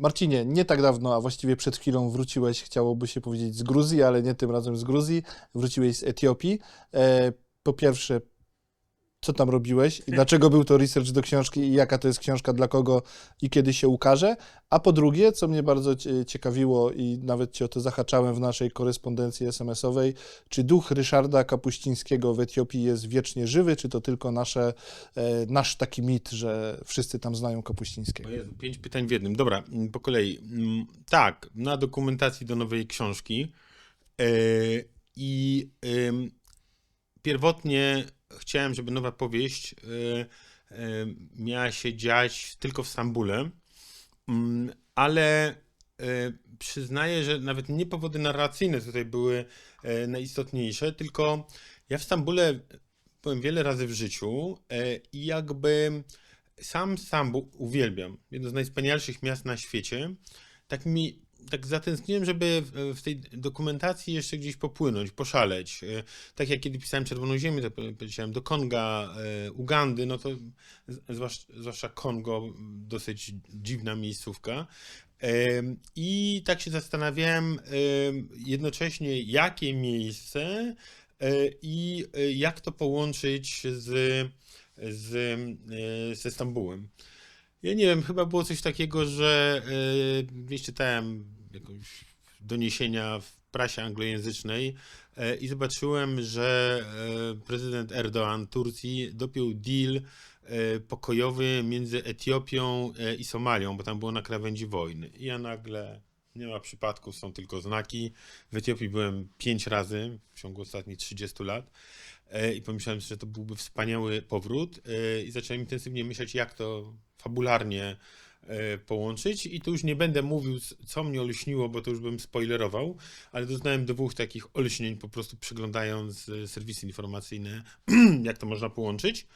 Marcinie, nie tak dawno, a właściwie przed chwilą wróciłeś, chciałoby się powiedzieć z Gruzji, ale nie tym razem z Gruzji. Wróciłeś z Etiopii. E, po pierwsze, co tam robiłeś i dlaczego był to research do książki i jaka to jest książka, dla kogo i kiedy się ukaże. A po drugie, co mnie bardzo cie- ciekawiło i nawet cię o to zahaczałem w naszej korespondencji SMS-owej, czy duch Ryszarda Kapuścińskiego w Etiopii jest wiecznie żywy, czy to tylko nasze, e, nasz taki mit, że wszyscy tam znają Kapuścińskiego? O Jezu, pięć pytań w jednym. Dobra, mm, po kolei. Mm, Tak, na dokumentacji do nowej książki. E, I pierwotnie chciałem, żeby nowa powieść e, e, miała się dziać tylko w Stambule, Mm, ale e, przyznaję, że nawet nie powody narracyjne tutaj były najistotniejsze, tylko ja w Stambule byłem wiele razy w życiu i jakby sam Stambuł uwielbiam. Jedno z najwspanialszych miast na świecie. Tak mi, tak zatęskniłem, żeby w, tej dokumentacji jeszcze gdzieś popłynąć, poszaleć. E, Tak jak kiedy pisałem Czerwoną Ziemię, to powiedziałem do Konga, e, Ugandy, no to zwłaszcza Kongo, dosyć dziwna miejscówka. Em, I tak się zastanawiałem em, jednocześnie, jakie miejsce e, i e, jak to połączyć z, z, e, ze Stambułem. Ja nie wiem, chyba było coś takiego, że e, gdzieś czytałem jakieś doniesienia w prasie anglojęzycznej e, i zobaczyłem, że e, prezydent Erdoğan Turcji dopiął deal pokojowy między Etiopią i Somalią, bo tam było na krawędzi wojny. I ja nagle, nie ma przypadków, są tylko znaki. W Etiopii byłem pięć razy w ciągu ostatnich 30 lat i pomyślałem, że to byłby wspaniały powrót e, i zacząłem intensywnie myśleć, jak to fabularnie e, połączyć i tu już nie będę mówił, co mnie olśniło, bo to już bym spoilerował, ale doznałem dwóch takich olśnień po prostu przeglądając e, serwisy informacyjne, jak to można połączyć.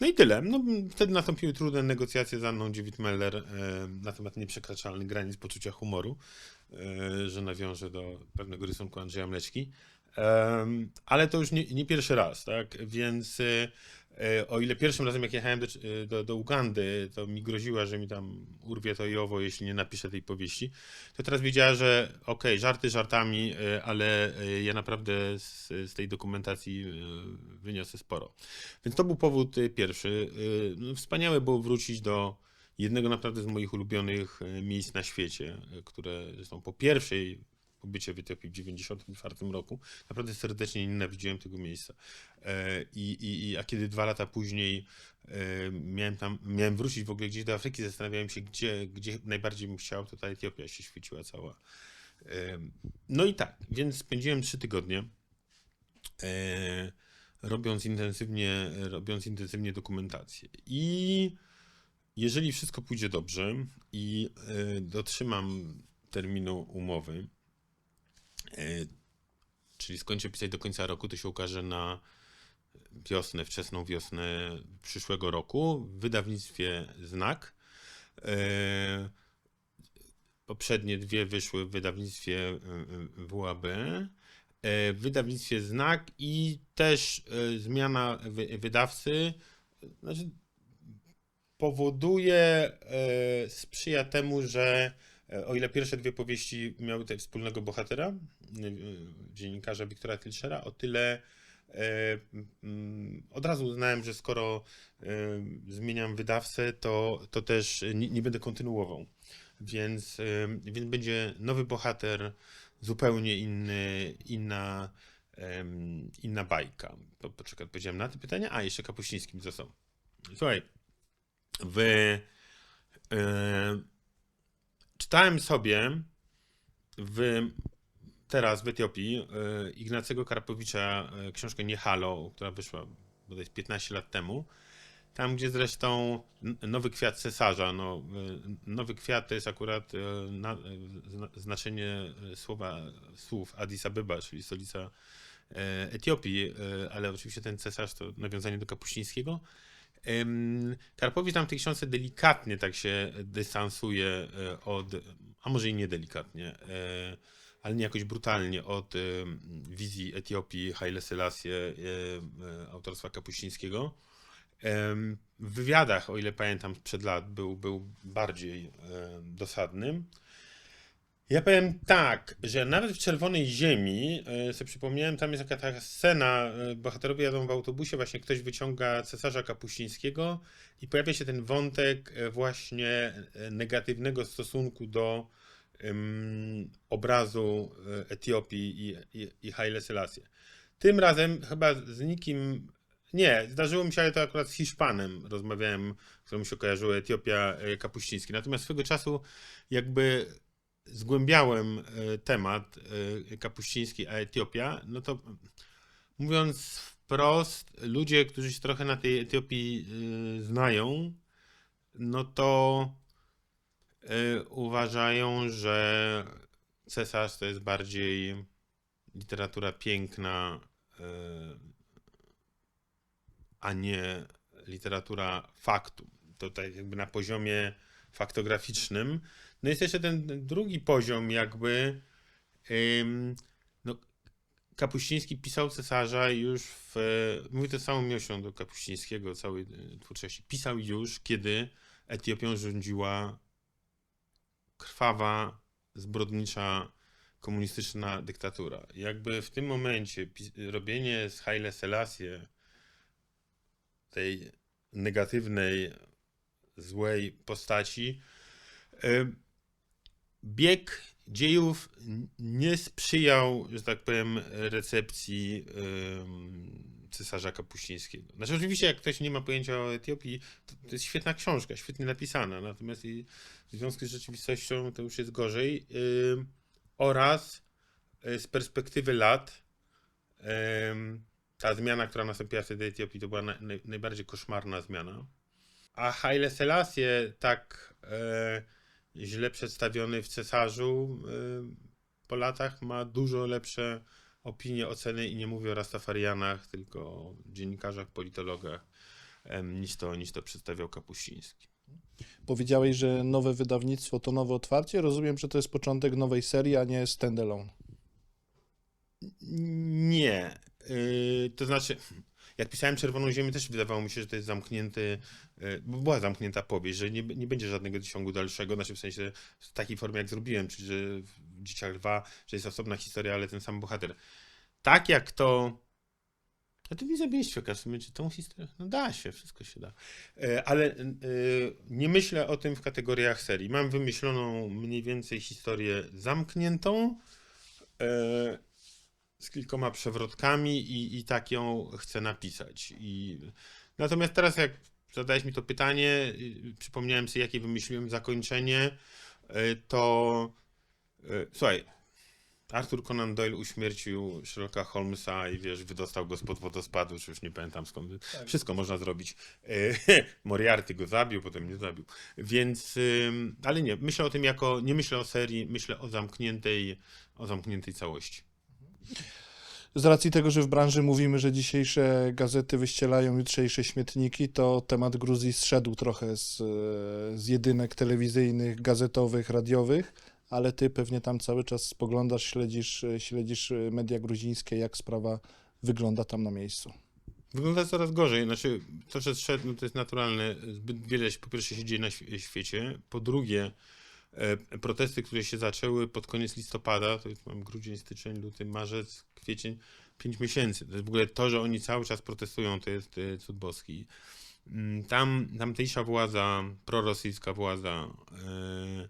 No i tyle. No, wtedy nastąpiły trudne negocjacje z Anną Dziewit-Meller e, na temat nieprzekraczalnych granic poczucia humoru, e, że nawiążę do pewnego rysunku Andrzeja Mleczki. Ale to już nie, nie pierwszy raz, tak? Więc e, e, o ile pierwszym razem, jak jechałem do, e, do, do Ugandy, to mi groziła, że mi tam urwie to i owo, jeśli nie napiszę tej powieści, to teraz wiedziała, że okej, żarty żartami, ale ja naprawdę z, z tej dokumentacji wyniosę sporo. Więc to był powód pierwszy. No, wspaniałe było wrócić do jednego naprawdę z moich ulubionych miejsc na świecie, które zresztą po pierwszej pobycie w Etiopii w 1994 roku naprawdę serdecznie nienawidziłem tego miejsca. E, I, i, a kiedy dwa lata później e, miałem tam, miałem wrócić w ogóle gdzieś do Afryki, zastanawiałem się, gdzie, gdzie najbardziej bym chciał, to ta Etiopia się świeciła cała. E, No i tak, więc spędziłem trzy tygodnie robiąc intensywnie, robiąc intensywnie dokumentację. I jeżeli wszystko pójdzie dobrze i dotrzymam terminu umowy, czyli skończę pisać do końca roku, to się ukaże na wiosnę, wczesną wiosnę przyszłego roku w wydawnictwie Znak. E, Poprzednie dwie wyszły w wydawnictwie e, e, WAB. e, W wydawnictwie Znak i też e, zmiana wy- wydawcy znaczy, powoduje, e, sprzyja temu, że e, o ile pierwsze dwie powieści miały tutaj wspólnego bohatera, e, dziennikarza Wiktora Filchera, o tyle e, mm, od razu uznałem, że skoro e, zmieniam wydawcę, to, to też nie, nie będę kontynuował. Więc, e, więc będzie nowy bohater, zupełnie inny, inna, inna bajka. Po, poczekaj, odpowiedziałem na te pytania. A, jeszcze Kapuściński mi został. Słuchaj, w, e, czytałem sobie w, teraz w Etiopii e, Ignacego Karpowicza e, książkę Nie Halo, która wyszła bodajże 15 lat temu. Tam, gdzie zresztą nowy kwiat cesarza, no, e, nowy kwiat to jest akurat na, zna, znaczenie słowa, słów Addis Abeba, czyli stolica Etiopii, ale oczywiście ten cesarz to nawiązanie do Kapuścińskiego. Karpowicz tam w tej książce delikatnie tak się dystansuje e, od, a może i nie delikatnie, e, ale nie jakoś brutalnie od em, wizji Etiopii Haile Selassie e, e, autorstwa Kapuścińskiego. W wywiadach, o ile pamiętam sprzed lat, był, był bardziej em, dosadny. Ja powiem tak, że nawet w Czerwonej Ziemi, e, sobie przypomniałem, tam jest taka taka scena, e, bohaterowie jadą w autobusie, właśnie ktoś wyciąga cesarza Kapuścińskiego i pojawia się ten wątek e, właśnie negatywnego stosunku do em, obrazu Etiopii i, i, i Haile Selassie. Tym razem chyba z nikim, nie, zdarzyło mi się, ale to akurat z Hiszpanem rozmawiałem, któremu się kojarzyło Etiopia Kapuściński. Natomiast swego czasu jakby zgłębiałem e, temat e, Kapuściński a Etiopia, no to mówiąc wprost, ludzie, którzy się trochę na tej Etiopii e, znają, no to uważają, że cesarz to jest bardziej literatura piękna, a nie literatura faktu. To tak jakby na poziomie faktograficznym. No jest jeszcze ten drugi poziom, jakby. ym, no, Kapuściński pisał cesarza już w. Mówię to całą miłością do Kapuścińskiego, całej y, twórczości. Pisał już, kiedy Etiopią rządziła krwawa, zbrodnicza, komunistyczna dyktatura. Jakby w tym momencie robienie z Haile Selassie tej negatywnej, złej postaci y, bieg dziejów nie sprzyjał, że tak powiem, recepcji cesarza Kapuścińskiego. Znaczy, oczywiście, jak ktoś nie ma pojęcia o Etiopii, to, to jest świetna książka, świetnie napisana, natomiast w związku z rzeczywistością to już jest gorzej. Oraz y, z perspektywy lat ta zmiana, która nastąpiła wtedy w Etiopii, to była na, naj, najbardziej koszmarna zmiana. A Haile Selassie tak e, źle przedstawiony w cesarzu e, po latach ma dużo lepsze opinie, oceny i nie mówię o Rastafarianach, tylko o dziennikarzach, politologach niż to, niż to przedstawiał Kapuściński. Powiedziałeś, że nowe wydawnictwo to nowe otwarcie. Rozumiem, że to jest początek nowej serii, a nie standalone. Nie. Yy, to znaczy, jak pisałem Czerwoną Ziemię, też wydawało mi się, że to jest zamknięty, yy, bo była zamknięta powieść, że nie, nie będzie żadnego ciągu dalszego, znaczy w sensie w takiej formie, jak zrobiłem, czyli że w Dzieciach Lwa, że jest osobna historia, ale ten sam bohater. Tak jak to... A to mi zabieństwo, w sumie, czy tą historię? No da się, wszystko się da. Yy, ale yy, nie myślę o tym w kategoriach serii. Mam wymyśloną mniej więcej historię zamkniętą, z kilkoma przewrotkami i, i tak ją chcę napisać. I... Natomiast teraz jak zadałeś mi to pytanie, y, przypomniałem sobie, jakie wymyśliłem zakończenie, y, to y, słuchaj, Arthur Conan Doyle uśmiercił Sherlocka Holmesa i wiesz, wydostał go spod wodospadu, czy już nie pamiętam skąd. Wszystko można zrobić. Moriarty go zabił, potem nie zabił. Więc, ale nie, myślę o tym jako, nie myślę o serii, myślę o zamkniętej, o zamkniętej całości. Z racji tego, że w branży mówimy, że dzisiejsze gazety wyścielają jutrzejsze śmietniki, to temat Gruzji zszedł trochę z, z jedynek telewizyjnych, gazetowych, radiowych, ale ty pewnie tam cały czas spoglądasz, śledzisz, śledzisz media gruzińskie, jak sprawa wygląda tam na miejscu. Wygląda coraz gorzej. Znaczy, to, że zszedł, no to jest naturalne. Zbyt wiele po pierwsze się dzieje na świe- świecie. Po drugie, protesty, które się zaczęły pod koniec listopada, to jest mam grudzień, styczeń, luty, marzec, kwiecień, pięć miesięcy. To jest w ogóle to, że oni cały czas protestują, to jest e, cud boski. Mm, Tam tamtejsza władza, prorosyjska władza, e,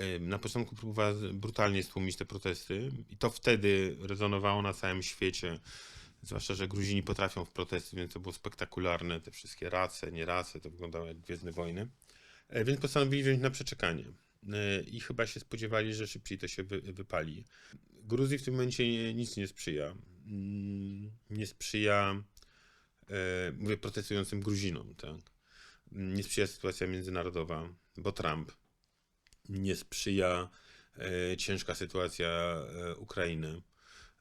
e, na początku próbowała brutalnie stłumić te protesty i to wtedy rezonowało na całym świecie. Zwłaszcza, że Gruzini potrafią w protesty, więc to było spektakularne. Te wszystkie race, nie race, to wyglądało jak Gwiezdne Wojny. E, Więc postanowili wziąć na przeczekanie. E, I chyba się spodziewali, że szybciej to się wy, wypali. Gruzji w tym momencie nic nie sprzyja. Mm, Nie sprzyja, e, mówię, protestującym Gruzinom, tak? Nie sprzyja sytuacja międzynarodowa, bo Trump. Nie sprzyja e, ciężka sytuacja e, Ukrainy.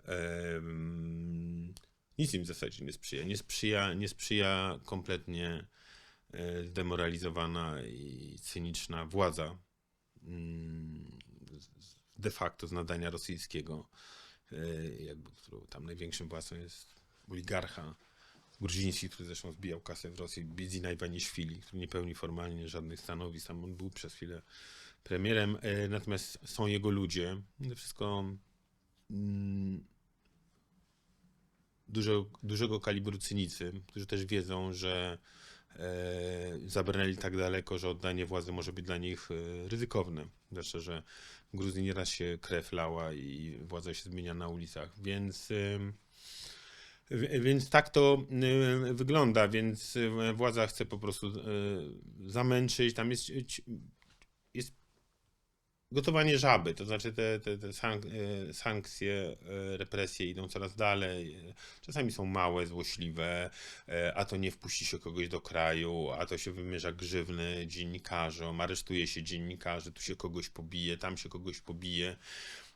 Em, nic im w zasadzie nie sprzyja. Nie sprzyja, nie sprzyja kompletnie zdemoralizowana i cyniczna władza mm, de facto z nadania rosyjskiego, e, jakby, którą tam największym władcą jest oligarcha gruziński, który zresztą zbijał kasę w Rosji, Bidzina Iwaniszwili, który nie pełni formalnie żadnych stanowisk, tam on był przez chwilę premierem, e, natomiast są jego ludzie. Wszystko mm, dużo, dużego kalibru cynicy, którzy też wiedzą, że e, zabrnęli tak daleko, że oddanie władzy może być dla nich e, ryzykowne. Zwłaszcza, że w Gruzji nieraz się krew lała i władza się zmienia na ulicach, więc... Więc tak to wygląda, więc władza chce po prostu y, zamęczyć. Tam jest gotowanie żaby, to znaczy te, te, te y, sankcje, y, represje idą coraz dalej. Czasami są małe, złośliwe, y, a to nie wpuści się kogoś do kraju, a to się wymierza grzywny dziennikarzom, aresztuje się dziennikarzy, tu się kogoś pobije, tam się kogoś pobije.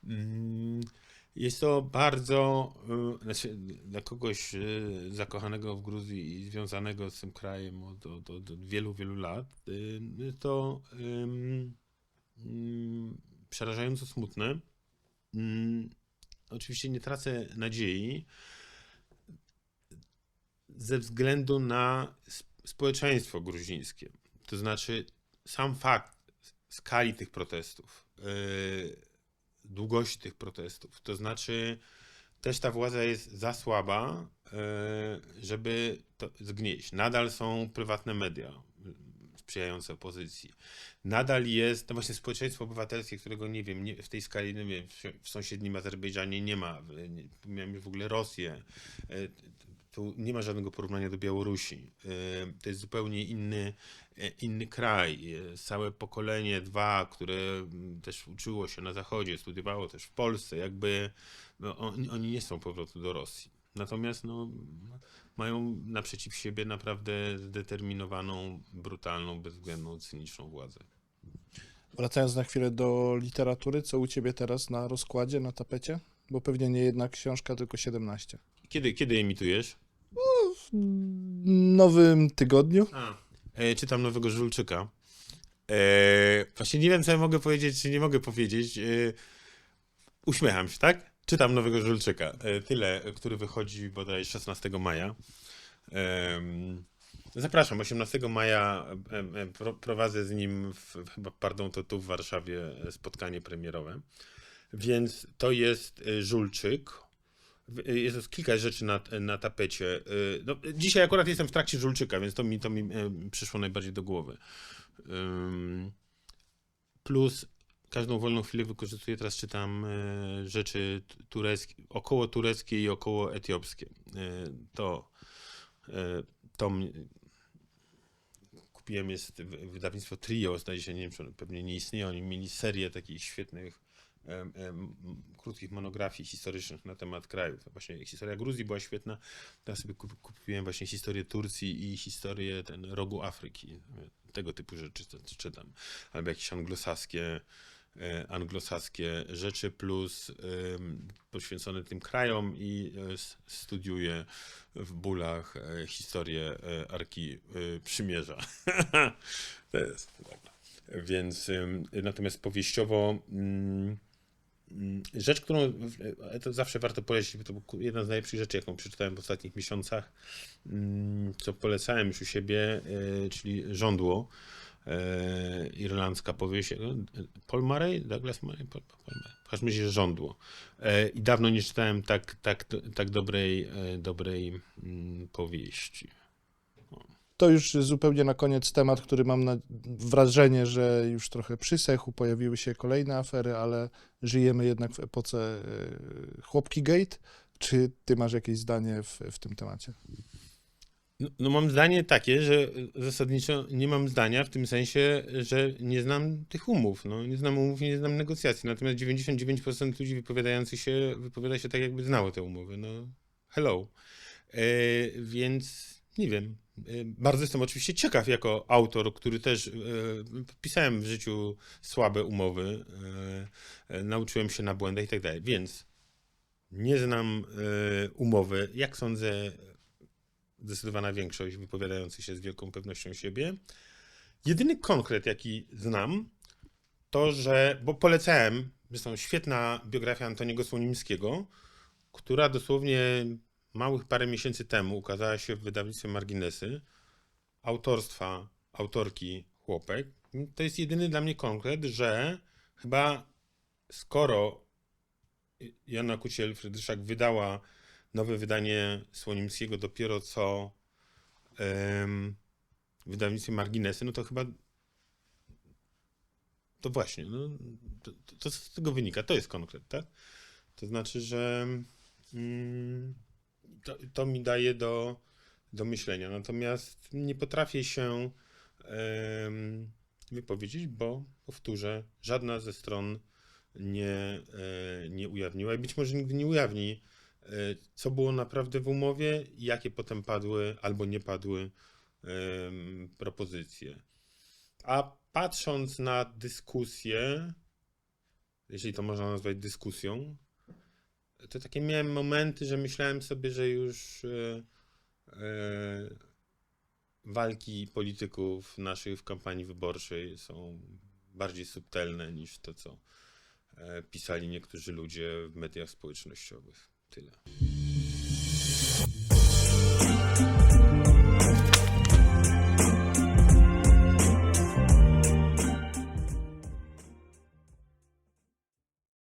Mm, Jest to bardzo, znaczy dla kogoś zakochanego w Gruzji i związanego z tym krajem od, od, od wielu, wielu lat, to ym, ym, przerażająco smutne. Ym, Oczywiście nie tracę nadziei ze względu na sp- społeczeństwo gruzińskie. To znaczy sam fakt skali tych protestów, yy, długości tych protestów. To znaczy, też ta władza jest za słaba, e, żeby to zgnieść. Nadal są prywatne media sprzyjające opozycji. Nadal jest, no właśnie społeczeństwo obywatelskie, którego nie wiem, nie, w tej skali, nie wiem, w, sąsiednim Azerbejdżanie nie ma, miałem w ogóle Rosję. E, Tu nie ma żadnego porównania do Białorusi. E, To jest zupełnie inny, e, inny kraj. Całe pokolenie, dwa, które mm, też uczyło się na Zachodzie, studiowało też w Polsce, jakby no, oni, oni nie są powrotu do Rosji. Natomiast no, mają naprzeciw siebie naprawdę zdeterminowaną, brutalną, bezwzględną, cyniczną władzę. Wracając na chwilę do literatury, co u ciebie teraz na rozkładzie, na tapecie? Bo pewnie nie jedna książka, tylko 17. Kiedy, kiedy emitujesz? W nowym tygodniu. A. E, czytam nowego Żulczyka. E, właśnie nie wiem, co ja mogę powiedzieć, czy nie mogę powiedzieć. E, uśmiecham się, tak? Czytam nowego Żulczyka. E, tyle, który wychodzi bodaj 16 maja. Zapraszam, 18 maja pro, prowadzę z nim, w, chyba, pardon, to tu w Warszawie e, spotkanie premierowe. Więc to jest e, Żulczyk. Jest kilka rzeczy na, na tapecie. No, dzisiaj akurat jestem w trakcie Żulczyka, więc to mi, to mi przyszło najbardziej do głowy. Plus każdą wolną chwilę wykorzystuję, teraz czytam e, rzeczy tureckie, około tureckie i około etiopskie. E, To, e, to kupiłem jest wydawnictwo Trio, zdaje się, nie wiem, czy pewnie nie istnieje, oni mieli serię takich świetnych krótkich monografii historycznych na temat krajów. Właśnie historia Gruzji była świetna. Teraz sobie kup- kupiłem właśnie historię Turcji i historię ten rogu Afryki. Tego typu rzeczy czy- czytam. Albo jakieś anglosaskie, anglosaskie rzeczy plus em, poświęcone tym krajom i e, s- studiuję w bólach e, historię e, Arki e, Przymierza. to jest dobra. Więc natomiast powieściowo mm, mm, rzecz, którą e, to zawsze warto polecić, bo to był ku- jedna z najlepszych rzeczy, jaką przeczytałem w ostatnich miesiącach, mm, co polecałem już u siebie, e, czyli Żądło, e, irlandzka powieść. e, Paul Murray, Douglas Murray, Paul, Paul. W każdym razie Żądło. E, I dawno nie czytałem tak, tak, tak dobrej, e, dobrej mm, powieści. To już zupełnie na koniec temat, który mam na wrażenie, że już trochę przysechł, pojawiły się kolejne afery, ale żyjemy jednak w epoce Chłopki Gate. Czy ty masz jakieś zdanie w, w tym temacie? No, no mam zdanie takie, że zasadniczo nie mam zdania w tym sensie, że nie znam tych umów. No, nie znam umów nie znam negocjacji. Natomiast 99% ludzi wypowiadających się wypowiada się tak, jakby znało te umowy. No, hello. E, więc nie wiem. E, bardzo jestem oczywiście ciekaw jako autor, który też e, pisałem w życiu słabe umowy, nauczyłem się na błędach i tak dalej. Więc nie znam umowy. Jak sądzę, zdecydowana większość wypowiadających się z wielką pewnością siebie. Jedyny konkret, jaki znam, to, że, bo polecałem, zresztą świetna biografia Antoniego Słonimskiego, która dosłownie małych parę miesięcy temu ukazała się w wydawnictwie Marginesy autorstwa autorki Chłopek. To jest jedyny dla mnie konkret, że chyba skoro Jana Kuciel-Frydryszak wydała nowe wydanie Słonimskiego dopiero co w wydawnictwie Marginesy, no to chyba to właśnie, no, to, to, to z tego wynika, to jest konkret, tak? To znaczy, że mm, to, to mi daje do, do myślenia. Natomiast nie potrafię się em, wypowiedzieć, bo powtórzę, żadna ze stron nie, e, nie ujawniła i być może nigdy nie ujawni, co było naprawdę w umowie, i jakie potem padły albo nie padły em, propozycje. A patrząc na dyskusję, jeśli to można nazwać dyskusją, to takie miałem momenty, że myślałem sobie, że już e, walki polityków naszych w kampanii wyborczej są bardziej subtelne niż to, co pisali niektórzy ludzie w mediach społecznościowych. Sí, no.